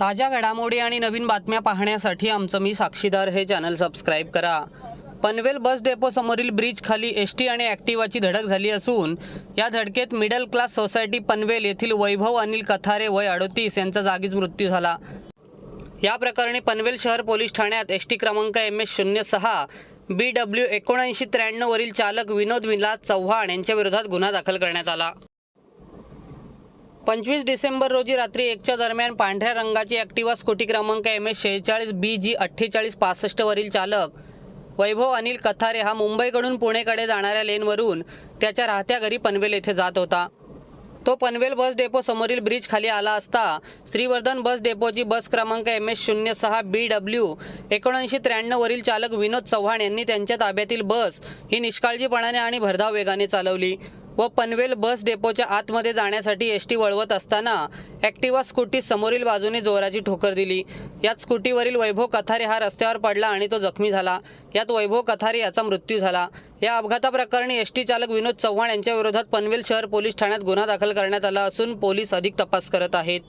ताज्या घडामोडी आणि नवीन बातम्या पाहण्यासाठी आमचं मी साक्षीदार. हे चॅनल सबस्क्राईब करा. पनवेल बस डेपो समोरील ब्रिज खाली एस टी आणि ॲक्टिवाची धडक झाली असून या धडकेत मिडल क्लास सोसायटी पनवेल येथील वैभव अनिल कथारे वय अडोतीस यांचा जागीच मृत्यू झाला. या प्रकरणी पनवेल शहर पोलीस ठाण्यात एस टी क्रमांक एम एस शून्य सहा बी डब्ल्यू एकोणऐंशी त्र्याण्णववरील चालक विनोद विलास चव्हाण यांच्या विरोधात गुन्हा दाखल करण्यात आला. पंचवीस डिसेंबर रोजी रात्री एकच्या दरम्यान पांढऱ्या रंगाची ॲक्टिवा स्कूटी क्रमांक एम एस शेहेचाळीस बी जी अठ्ठेचाळीस पासष्टवरील चालक वैभव अनिल कथारे हा मुंबईकडून पुणेकडे जाणाऱ्या लेनवरून त्याच्या राहत्या घरी पनवेल येथे जात होता. तो पनवेल बस डेपो समोरील ब्रिज खाली आला असता श्रीवर्धन बस डेपोची बस क्रमांक एम एस शून्य सहा बी डब्ल्यू एकोणऐंशी त्र्याण्णववरील चालक विनोद चव्हाण यांनी त्यांच्या ताब्यातील बस ही निष्काळजीपणाने आणि भरधाव वेगाने चालवली. व पनवेल बस डेपोच्या आतमध्ये जाण्यासाठी एस टी वळवत असताना ॲक्टिवा स्कूटी समोरील बाजूने जोराची ठोकर दिली. यात स्कूटीवरील वैभव कथारे हा रस्त्यावर पडला आणि तो जखमी झाला. यात वैभव कथारे याचा मृत्यू झाला. या अपघाताप्रकरणी एस टी चालक विनोद चव्हाण यांच्या विरोधात पनवेल शहर पोलीस ठाण्यात गुन्हा दाखल करण्यात आला असून पोलीस अधिक तपास करत आहेत.